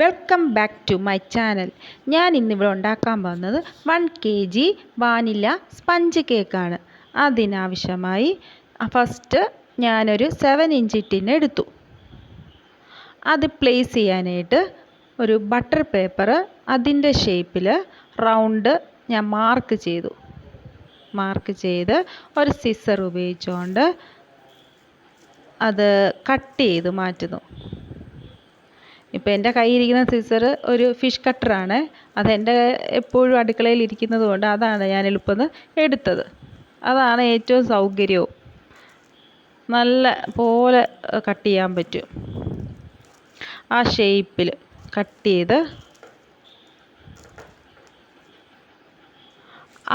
Welcome back to my channel ഞാൻ ഇന്നിവിടെ ഉണ്ടാക്കാൻ പോകുന്നത് one K G vanilla sponge കേക്കാണ് അതിനാവശ്യമായി ഫസ്റ്റ് ഞാനൊരു സെവൻ ഇഞ്ച് ടിൻ എടുത്തു. അത് പ്ലേസ് ചെയ്യാനായിട്ട് ഒരു ബട്ടർ പേപ്പർ അതിന്റെ ഷേപ്പിൽ റൗണ്ട് ഞാൻ മാർക്ക് ചെയ്തു. മാർക്ക് ചെയ്ത് ഒരു സിസർ ഉപയോഗിച്ചുകൊണ്ട് അത് കട്ട് ചെയ്ത് മാറ്റുന്നു. ഇപ്പോൾ എന്റെ കയ്യിലിരിക്കുന്ന സിസർ ഒരു ഫിഷ് കട്ടറാണ് അതെന്റെ എപ്പോഴും അടുക്കളയിൽ ഇരിക്കുന്നത് കൊണ്ട് അതാണ് ഞാൻ എളുപ്പം എടുത്തത്. അതാണ് ഏറ്റവും സൗകര്യവും. നല്ല പോലെ കട്ട് ചെയ്യാൻ പറ്റും. ആ ഷേപ്പിൽ കട്ട് ചെയ്ത്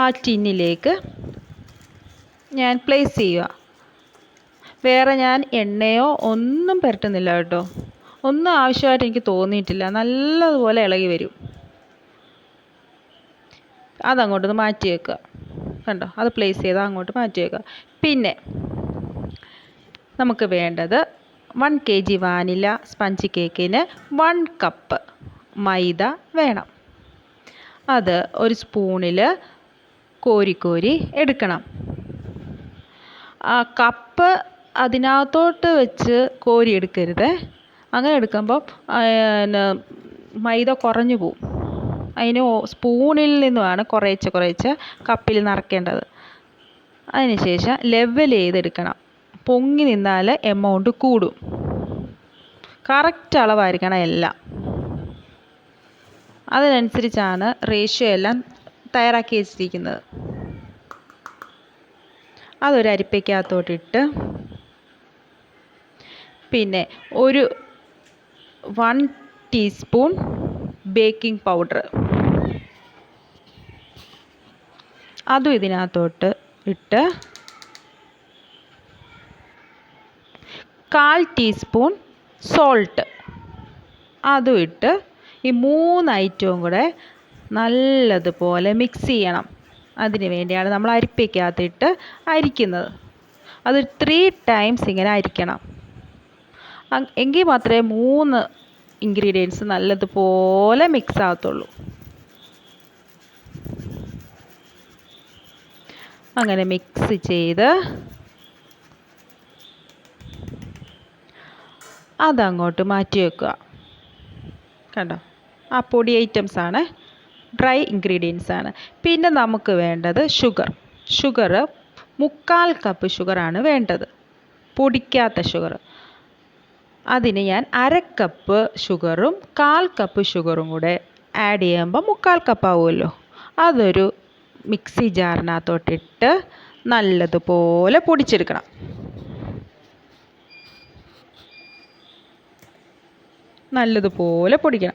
ആ ടിന്നിലേക്ക് ഞാൻ പ്ലേസ് ചെയ്യുക. വേറെ ഞാൻ എണ്ണയോ ഒന്നും പുരട്ടുന്നില്ല കേട്ടോ. ഒന്നും ആവശ്യമായിട്ട് എനിക്ക് തോന്നിയിട്ടില്ല. നല്ലതുപോലെ ഇളകി വരും. അതങ്ങോട്ടൊന്ന് മാറ്റി വെക്കുക. കണ്ടോ? അത് പ്ലേസ് ചെയ്താൽ അങ്ങോട്ട് മാറ്റി വെക്കുക. പിന്നെ നമുക്ക് വേണ്ടത് one K G vanilla sponge കേക്കിന് വൺ കപ്പ് മൈദ വേണം. അത് ഒരു സ്പൂണിൽ കോരി കോരി എടുക്കണം. ആ കപ്പ് അതിനകത്തോട്ട് വെച്ച് കോരി എടുക്കരുത്. അങ്ങനെ എടുക്കുമ്പോൾ പിന്നെ മൈദ കുറഞ്ഞു പോവും. അതിന് സ്പൂണിൽ നിന്നുമാണ് കുറേശ്ശെ കുറേശ്ശെ കപ്പിൽ നിറയ്ക്കേണ്ടത് അതിന് ശേഷം ലെവൽ ചെയ്തെടുക്കണം. പൊങ്ങി നിന്നാൽ എമൗണ്ട് കൂടും. കറക്റ്റ് അളവായിരിക്കണം എല്ലാം. അതിനനുസരിച്ചാണ് റേഷ്യോ എല്ലാം തയ്യാറാക്കി വെച്ചിരിക്കുന്നത്. അതൊരു അരിപ്പയ്ക്കകത്തോട്ടിട്ട് പിന്നെ ഒരു വൺ ടീസ്പൂൺ ബേക്കിംഗ് പൗഡർ. അതും ഇതിനകത്തോട്ട് ഇട്ട് കാൽ ടീസ്പൂൺ സോൾട്ട് അതും ഇട്ട് ഈ മൂന്ന് ഐറ്റവും കൂടെ നല്ലതുപോലെ മിക്സ് ചെയ്യണം. അതിന് വേണ്ടിയാണ് നമ്മൾ അരിപ്പയ്ക്കകത്തിട്ട് അരിക്കുന്നത്. അത് ത്രീ ടൈംസ് ഇങ്ങനെ അരിക്കണം. എങ്കിൽ മാത്രമേ മൂന്ന് ഇൻഗ്രീഡിയൻസ് നല്ലതുപോലെ മിക്സ് ആകത്തുള്ളൂ. അങ്ങനെ മിക്സ് ചെയ്ത് അതങ്ങോട്ട് മാറ്റി വെക്കുക. കണ്ടോ? ആ പൊടി ഐറ്റംസ് ആണ് ഡ്രൈ ഇൻഗ്രീഡിയൻസ് ആണ്. പിന്നെ നമുക്ക് വേണ്ടത് ഷുഗർ ഷുഗർ മുക്കാൽ കപ്പ് ഷുഗറാണ് വേണ്ടത്. പൊടിക്കാത്ത ഷുഗർ അതിന് ഞാൻ അര കപ്പ് ഷുഗറും കാൽ കപ്പ് ഷുഗറും കൂടെ ആഡ് ചെയ്യുമ്പോൾ മുക്കാൽ കപ്പ് ആവുമല്ലോ. അതൊരു മിക്സി ജാറിനകത്തോട്ടിട്ട് നല്ലതുപോലെ പൊടിച്ചെടുക്കണം. നല്ലതുപോലെ പൊടിക്കണം.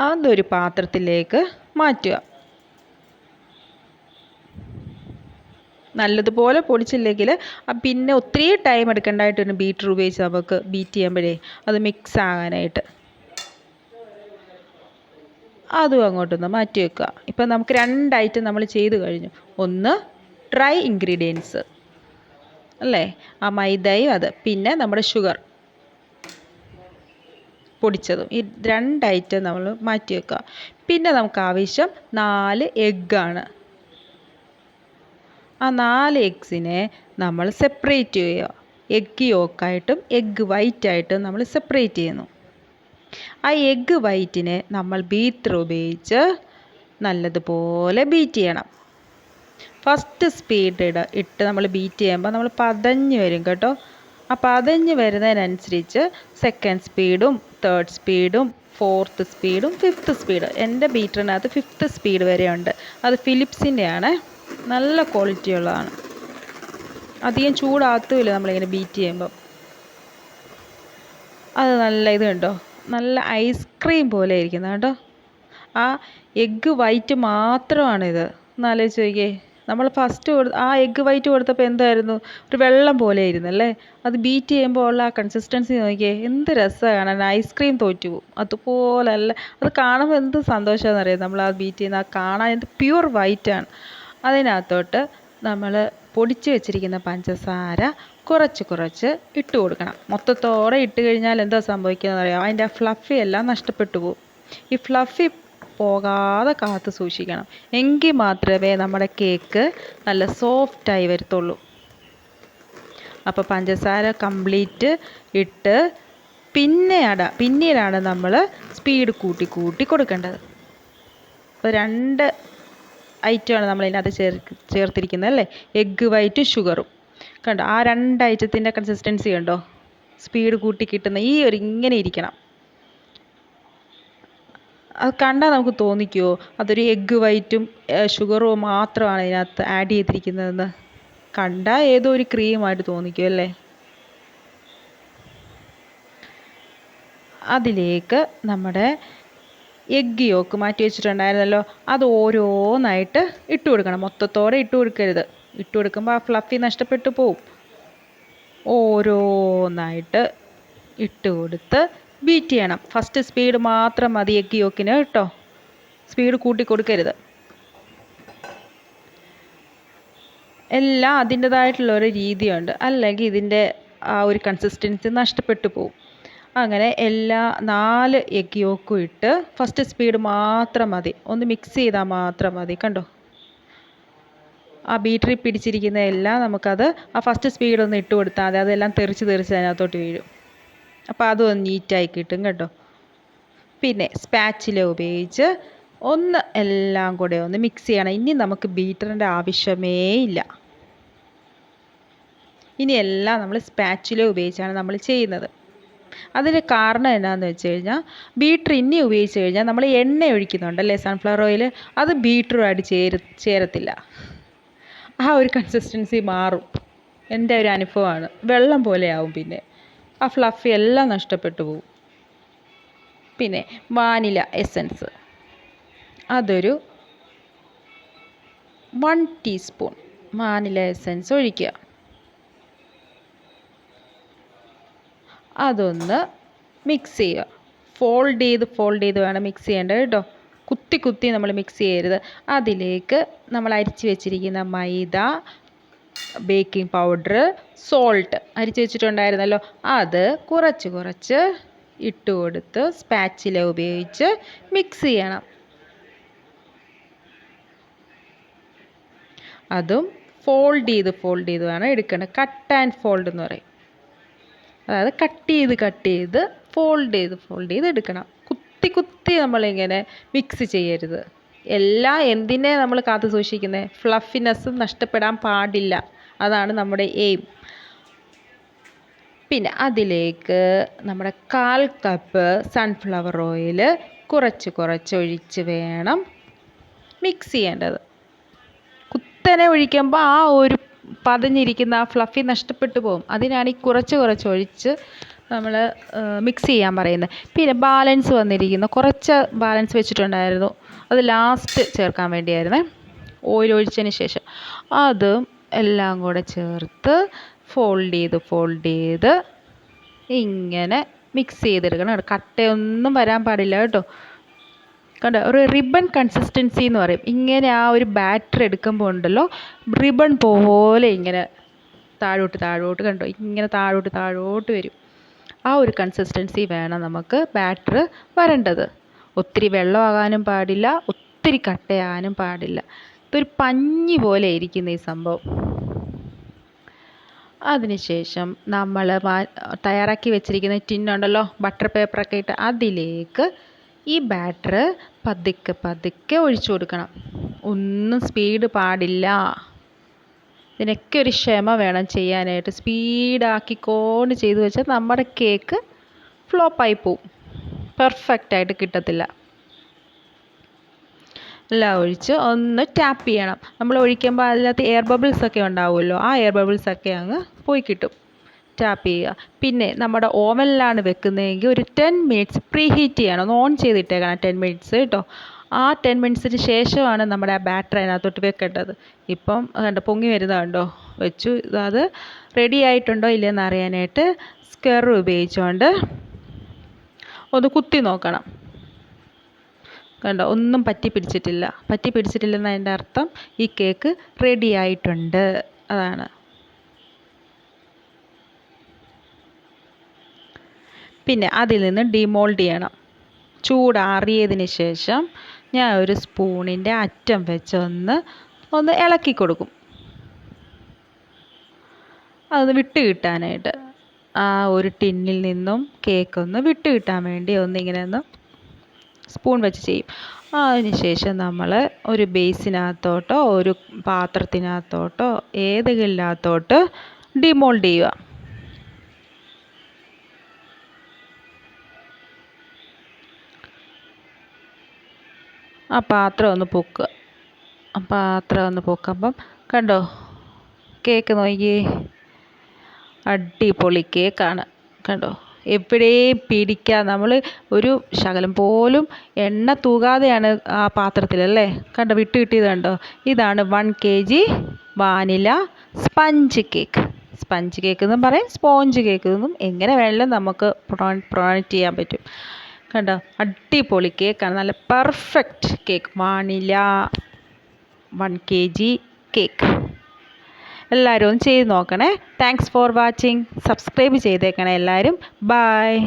അതൊരു പാത്രത്തിലേക്ക് മാറ്റുക. നല്ലതുപോലെ പൊടിച്ചില്ലെങ്കിൽ പിന്നെ ഒത്തിരി ടൈം എടുക്കേണ്ടതായിട്ട് വരും ബീറ്റർ ഉപയോഗിച്ച് നമുക്ക് ബീറ്റ് ചെയ്യുമ്പോഴേ. അത് മിക്സ് ആകാനായിട്ട്. അതും അങ്ങോട്ടൊന്ന് മാറ്റി വെക്കുക. ഇപ്പം നമുക്ക് രണ്ടായിട്ട് നമ്മൾ ചെയ്ത് കഴിഞ്ഞു. ഒന്ന് ഡ്രൈ ഇൻഗ്രീഡിയൻസ് അല്ലേ? ആ മൈദയും അത്. പിന്നെ നമ്മുടെ ഷുഗർ പൊടിച്ചതും. ഈ രണ്ട് ഐറ്റം നമ്മൾ മാറ്റി വെക്കുക. പിന്നെ നമുക്ക് ആവശ്യം നാല് എഗ്ഗാണ് ആ നാല് എഗ്സിനെ നമ്മൾ സെപ്പറേറ്റ് ചെയ്യുക. എഗ്ഗ് യോക്കായിട്ടും എഗ്ഗ് വൈറ്റായിട്ടും നമ്മൾ സെപ്പറേറ്റ് ചെയ്യുന്നു. ആ എഗ്ഗ് വൈറ്റിനെ നമ്മൾ ബീറ്റർ ഉപയോഗിച്ച് നല്ലതുപോലെ ബീറ്റ് ചെയ്യണം. ഫസ്റ്റ് സ്പീഡ് ഇട ഇട്ട് നമ്മൾ ബീറ്റ് ചെയ്യുമ്പോൾ നമ്മൾ പതഞ്ഞ് വരും കേട്ടോ. ആ പതഞ്ഞ് വരുന്നതിനനുസരിച്ച് സെക്കൻഡ് സ്പീഡും തേർഡ് സ്പീഡും ഫോർത്ത് സ്പീഡും ഫിഫ്ത്ത് സ്പീഡ് എന്റെ ബീറ്ററിനകത്ത് ഫിഫ്ത്ത് സ്പീഡ് വരെയുണ്ട്. അത് ഫിലിപ്സിന്റെ ആണ് നല്ല ക്വാളിറ്റി ഉള്ളതാണ് അധികം ചൂടാത്തുമില്ല നമ്മളിങ്ങനെ ബീറ്റ് ചെയ്യുമ്പം. അത് നല്ല ഇത് കണ്ടോ? നല്ല ഐസ്ക്രീം പോലെ ഇരിക്കുന്നത് കേട്ടോ ആ എഗ്ഗ് വൈറ്റ് മാത്രമാണിത്. ഒന്ന് ചോദിക്കേ നമ്മൾ ഫസ്റ്റ് കൊടു ആ എഗ്ഗ് വൈറ്റ് കൊടുത്തപ്പോൾ എന്തായിരുന്നു? ഒരു വെള്ളം പോലെ ആയിരുന്നു അല്ലേ? അത് ബീറ്റ് ചെയ്യുമ്പോൾ ഉള്ള ആ കൺസിസ്റ്റൻസി നോക്കിയേ. എന്ത് രസമാണ് ഐസ്ക്രീം തോറ്റു പോകും അതുപോലെ അല്ല അത് കാണുമ്പോൾ എന്ത് സന്തോഷമാണെന്ന് അറിയാം? നമ്മൾ ആ ബീറ്റ് ചെയ്യുന്ന ആ കാണാൻ എന്ത് പ്യുവർ വൈറ്റാണ് അതിനകത്തോട്ട് നമ്മൾ പൊടിച്ച് വെച്ചിരിക്കുന്ന പഞ്ചസാര കുറച്ച് കുറച്ച് ഇട്ട് കൊടുക്കണം. മൊത്തത്തോടെ ഇട്ട് കഴിഞ്ഞാൽ എന്താ സംഭവിക്കുന്നത് അറിയാം? അതിന്റെ ആ ഫ്ലഫി എല്ലാം നഷ്ടപ്പെട്ടു പോകും. ഈ ഫ്ലഫി പോകാതെ കാത്ത് സൂക്ഷിക്കണം. എങ്കിൽ മാത്രമേ നമ്മുടെ കേക്ക് നല്ല സോഫ്റ്റായി വരത്തുള്ളൂ. അപ്പോൾ പഞ്ചസാര കംപ്ലീറ്റ് ഇട്ട് പിന്നെയാണ് പിന്നീടാണ് നമ്മൾ സ്പീഡ് കൂട്ടി കൂട്ടി കൊടുക്കേണ്ടത്. അപ്പോൾ രണ്ട് ഐറ്റമാണ് നമ്മൾ ഇതിനകത്ത് ചേർ ചേർത്തിരിക്കുന്നത് അല്ലേ? എഗ്ഗ് വൈറ്റും ഷുഗറും കണ്ടോ? ആ രണ്ട് ഐറ്റത്തിന്റെ കൺസിസ്റ്റൻസി കണ്ടോ? സ്പീഡ് കൂട്ടി കിട്ടുന്ന ഈ ഒരു ഇങ്ങനെ ഇരിക്കണം. അത് കണ്ടാൽ നമുക്ക് തോന്നിക്കുമോ അതൊരു എഗ്ഗ് വൈറ്റും ഷുഗറും മാത്രമാണ് ഇതിനകത്ത് ആഡ് ചെയ്തിരിക്കുന്നതെന്ന്. കണ്ടാൽ ഏതോ ഒരു ക്രീമായിട്ട് തോന്നിക്കും അല്ലേ? അതിലേക്ക് നമ്മുടെ എഗ്ഗ് യോക്ക് മാറ്റി വെച്ചിട്ടുണ്ടായിരുന്നല്ലോ. അത് ഓരോന്നായിട്ട് ഇട്ട് കൊടുക്കണം. മൊത്തത്തോടെ ഇട്ട് കൊടുക്കരുത്. ഇട്ട് കൊടുക്കുമ്പോൾ ആ ഫ്ലഫി നഷ്ടപ്പെട്ടു പോവും. ഓരോന്നായിട്ട് ഇട്ട് കൊടുത്ത് ബീറ്റ് ചെയ്യണം. ഫസ്റ്റ് സ്പീഡ് മാത്രം മതി എഗ്ഗ് യോക്കിന് കേട്ടോ. സ്പീഡ് കൂട്ടി കൊടുക്കരുത്. എല്ലാം അതിന്റെതായിട്ടുള്ള ഒരു രീതിയുണ്ട്. അല്ലെങ്കിൽ ഇതിന്റെ ആ ഒരു കൺസിസ്റ്റൻസി നഷ്ടപ്പെട്ടു പോകും അങ്ങനെ എല്ലാ നാല് എഗ് യോക്കും ഇട്ട് ഫസ്റ്റ് സ്പീഡ് മാത്രം മതി. ഒന്ന് മിക്സ് ചെയ്താൽ മാത്രം മതി. കണ്ടോ? ആ ബീറ്ററിൽ പിടിച്ചിരിക്കുന്ന എല്ലാം നമുക്കത് ആ ഫസ്റ്റ് സ്പീഡ് ഒന്ന് ഇട്ട് കൊടുത്താൽ മതി. അതെല്ലാം തെറിച്ച് തെറിച്ച് അതിനകത്തോട്ട് വീഴും. അപ്പോൾ അതും ഒന്ന് നീറ്റായി കിട്ടും കേട്ടോ പിന്നെ സ്പാച്ചില ഉപയോഗിച്ച് ഒന്ന് എല്ലാം കൂടെ ഒന്ന് മിക്സ് ചെയ്യണം. ഇനി നമുക്ക് ബീറ്ററിന്റെ ആവശ്യമേ ഇല്ല. ഇനി എല്ലാം നമ്മൾ സ്പാച്ചില ഉപയോഗിച്ചാണ് നമ്മൾ ചെയ്യുന്നത്. അതിന് കാരണം എന്നാന്ന് വെച്ച് കഴിഞ്ഞാൽ ബീറ്റർ ഇനി ഉപയോഗിച്ച് കഴിഞ്ഞാൽ നമ്മൾ എണ്ണ ഒഴിക്കുന്നുണ്ടല്ലേ സൺഫ്ലവർ ഓയിൽ അത് ബീറ്ററുമായിട്ട് ചേര ചേരത്തില്ല. ആ ഒരു കൺസിസ്റ്റൻസി മാറും. എന്റെ ഒരു അനുഭവമാണ്. വെള്ളം പോലെയാവും പിന്നെ. ആ ഫ്ലഫി എല്ലാം നഷ്ടപ്പെട്ടു പോകും പിന്നെ വാനില എസൻസ് അതൊരു വൺ ടീസ്പൂൺ വാനില എസൻസ് ഒഴിക്കുക. അതൊന്ന് മിക്സ് ചെയ്യുക. ഫോൾഡ് ചെയ്ത് ഫോൾഡ് ചെയ്ത് വേണം മിക്സ് ചെയ്യേണ്ടത് കേട്ടോ. കുത്തി കുത്തി നമ്മൾ മിക്സ് ചെയ്യരുത്. അതിലേക്ക് നമ്മൾ അരിച്ച് വെച്ചിരിക്കുന്ന മൈദ ബേക്കിംഗ് പൗഡർ സോൾട്ട് അരിച്ച് വെച്ചിട്ടുണ്ടായിരുന്നല്ലോ. അത് കുറച്ച് കുറച്ച് ഇട്ട് കൊടുത്ത് സ്പാച്ചില ഉപയോഗിച്ച് മിക്സ് ചെയ്യണം. അതും ഫോൾഡ് ചെയ്ത് ഫോൾഡ് ചെയ്ത് വേണം എടുക്കേണ്ടത്. കട്ട് ആൻഡ് ഫോൾഡ് എന്ന് പറയും. അതായത് കട്ട് ചെയ്ത് കട്ട് ചെയ്ത് ഫോൾഡ് ചെയ്ത് ഫോൾഡ് ചെയ്ത് എടുക്കണം. കുത്തി കുത്തി നമ്മളിങ്ങനെ മിക്സ് ചെയ്യരുത്. എല്ലാ എന്തിനെ നമ്മൾ കാത്തു സൂക്ഷിക്കുന്നത് ഫ്ലഫിനെസ് നഷ്ടപ്പെടാൻ പാടില്ല. അതാണ് നമ്മുടെ എയിം പിന്നെ അതിലേക്ക് നമ്മുടെ കാൽ കപ്പ് സൺഫ്ലവർ ഓയിൽ കുറച്ച് കുറച്ച് ഒഴിച്ച് വേണം മിക്സ് ചെയ്യേണ്ടത്. കുത്തനെ ഒഴിക്കുമ്പോൾ ആ ഒരു പതഞ്ഞിരിക്കുന്ന ആ ഫ്ലഫി നഷ്ടപ്പെട്ടു പോകും. അതിനാണ് ഈ കുറച്ച് കുറച്ച് ഒഴിച്ച് നമ്മൾ മിക്സ് ചെയ്യാൻ പറയുന്നത്. പിന്നെ ബാലൻസ് വന്നിരിക്കുന്ന. കുറച്ച് ബാലൻസ് വെച്ചിട്ടുണ്ടായിരുന്നു. അത് ലാസ്റ്റ് ചേർക്കാൻ വേണ്ടിയായിരുന്നു. ഓയിൽ ഒഴിച്ചതിന് ശേഷം. അതും എല്ലാം കൂടെ ചേർത്ത് ഫോൾഡ് ചെയ്ത് ഫോൾഡ് ചെയ്ത് ഇങ്ങനെ മിക്സ് ചെയ്തെടുക്കണം. കട്ടയൊന്നും വരാൻ പാടില്ല കേട്ടോ. കണ്ടോ? ഒരു റിബൺ കൺസിസ്റ്റൻസി എന്ന് പറയും. ഇങ്ങനെ ആ ഒരു ബാറ്റർ എടുക്കുമ്പോൾ ഉണ്ടല്ലോ റിബൺ പോലെ ഇങ്ങനെ താഴോട്ട് താഴോട്ട് കണ്ടോ? ഇങ്ങനെ താഴോട്ട് താഴോട്ട് വരും. ആ ഒരു കൺസിസ്റ്റൻസി വേണം നമുക്ക് ബാറ്റർ വരേണ്ടത്. ഒത്തിരി വെള്ളമാകാനും പാടില്ല ഒത്തിരി കട്ടയാകാനും പാടില്ല. ഇതൊരു പഞ്ഞി പോലെ ഇരിക്കുന്ന ഈ സംഭവം. അതിനുശേഷം നമ്മൾ തയ്യാറാക്കി വെച്ചിരിക്കുന്ന ടിന്നുണ്ടല്ലോ ബട്ടർ പേപ്പറൊക്കെ ഇട്ട് അതിലേക്ക് ഈ ബാറ്റർ പതുക്കെ പതുക്കെ ഒഴിച്ചു കൊടുക്കണം. ഒന്നും സ്പീഡ് പാടില്ല. ഇതിനൊക്കെ ഒരു ക്ഷമ വേണം ചെയ്യാനായിട്ട്. സ്പീഡാക്കിക്കൊണ്ട് ചെയ്തു വെച്ചാൽ നമ്മുടെ കേക്ക് ഫ്ലോപ്പായി പോവും. പെർഫെക്റ്റായിട്ട് കിട്ടത്തില്ല. എല്ലാം ഒഴിച്ച് ഒന്ന് ടാപ്പ് ചെയ്യണം. നമ്മൾ ഒഴിക്കുമ്പോൾ അതിനകത്ത് എയർ ബബിൾസ് ഒക്കെ ഉണ്ടാവുമല്ലോ. ആ എയർ ബബിൾസ് ഒക്കെ അങ്ങ് പോയി കിട്ടും. ടാപ്പ് ചെയ്യുക. പിന്നെ നമ്മുടെ ഓവനിലാണ് വെക്കുന്നതെങ്കിൽ ഒരു ടെൻ മിനിറ്റ്സ് പ്രീ ഹീറ്റ് ചെയ്യണം. ഒന്ന് ഓൺ ചെയ്തിട്ടേക്കണം ടെൻ മിനിറ്റ്സ് കേട്ടോ ആ ടെൻ മിനിറ്റ്സിന് ശേഷമാണ് നമ്മുടെ ആ ബാറ്റർ അതിനകത്തോട്ട് വെക്കേണ്ടത്. ഇപ്പം കണ്ടോ പൊങ്ങി വരുന്നത് കണ്ടോ? വെച്ചു. അത് റെഡി ആയിട്ടുണ്ടോ ഇല്ലയെന്ന് അറിയാനായിട്ട് സ്ക്വയർ ഉപയോഗിച്ചുകൊണ്ട് ഒന്ന് കുത്തി നോക്കണം. കണ്ടോ ഒന്നും പറ്റി പിടിച്ചിട്ടില്ല. പറ്റി പിടിച്ചിട്ടില്ലെന്ന് അതിന്റെ അർത്ഥം ഈ കേക്ക് റെഡി ആയിട്ടുണ്ട്. അതാണ്. പിന്നെ അതിൽ നിന്ന് ഡിമോൾഡ് ചെയ്യണം. ചൂടാറിയതിന് ശേഷം ഞാൻ ഒരു സ്പൂണിന്റെ അറ്റം വെച്ചൊന്ന് ഒന്ന് ഇളക്കി കൊടുക്കും. അതൊന്ന് വിട്ട് കിട്ടാനായിട്ട്. ആ ഒരു ടിന്നിൽ നിന്നും കേക്ക് ഒന്ന് വിട്ട് കിട്ടാൻ വേണ്ടി ഒന്നിങ്ങനെ ഒന്ന് സ്പൂൺ വെച്ച് ചെയ്യും. അതിന് ശേഷം നമ്മൾ ഒരു ബേസിനകത്തോട്ടോ ഒരു പാത്രത്തിനകത്തോട്ടോ ഏതെങ്കിലുമകത്തോട്ട് ഡിമോൾഡ് ചെയ്യുക. ആ പാത്രം ഒന്ന് പൊക്കുക ആ പാത്രം ഒന്ന് പൊക്കുമ്പം കണ്ടോ കേക്ക് നോക്കിയേ. അടിപൊളി കേക്കാണ്. കണ്ടോ എവിടെയും പിടിക്കാൻ നമ്മൾ ഒരു ശകലം പോലും എണ്ണ തൂകാതെയാണ് ആ പാത്രത്തിൽ അല്ലേ? കണ്ടോ വിട്ട് കിട്ടിയത് കണ്ടോ? ഇതാണ് one K G vanilla sponge cake sponge cake എന്നും പറയും സ്പോഞ്ച് കേക്ക് എന്നും എങ്ങനെ വേണമെങ്കിലും നമുക്ക് പ്രൊണൗൺസ് ചെയ്യാൻ പറ്റും. കണ്ടോ? അടിപൊളി കേക്കാണ് നല്ല perfect cake vanilla one K G cake എല്ലാവരും ഒന്ന് ചെയ്ത് നോക്കണേ. താങ്ക്സ് ഫോർ വാച്ചിങ് സബ്സ്ക്രൈബ് ചെയ്തേക്കണേ എല്ലാവരും. ബായ്